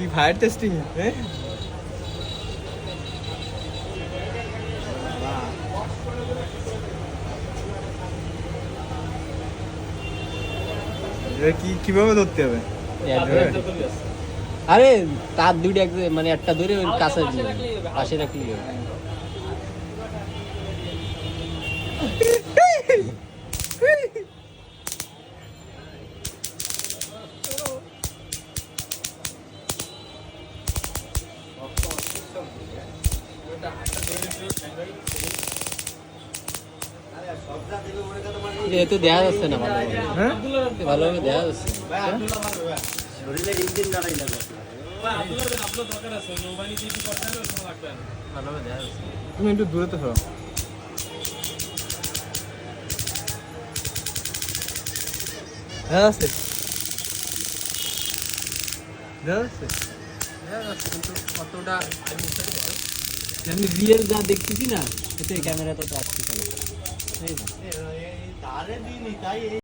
কি fire testing হ্যাঁ কি কীভাবে ধরতে হবে? আরে। তার দুইটা এক মানে একটা ধরে ওই কাছে পাশে রাখলি এতে দেখা যাচ্ছে না ভালোভাবে হ্যাঁ? ভালোভাবে দেখা যাচ্ছে। না। তুমি একটু দূরে তো সরো। হ্যাঁ আছে যাচ্ছে? দেখা যাচ্ছে কিন্তু অতটা আমি রিয়েল যা দেখতেছি না সেটাই ক্যামেরা তো আসতেছে না এই যে।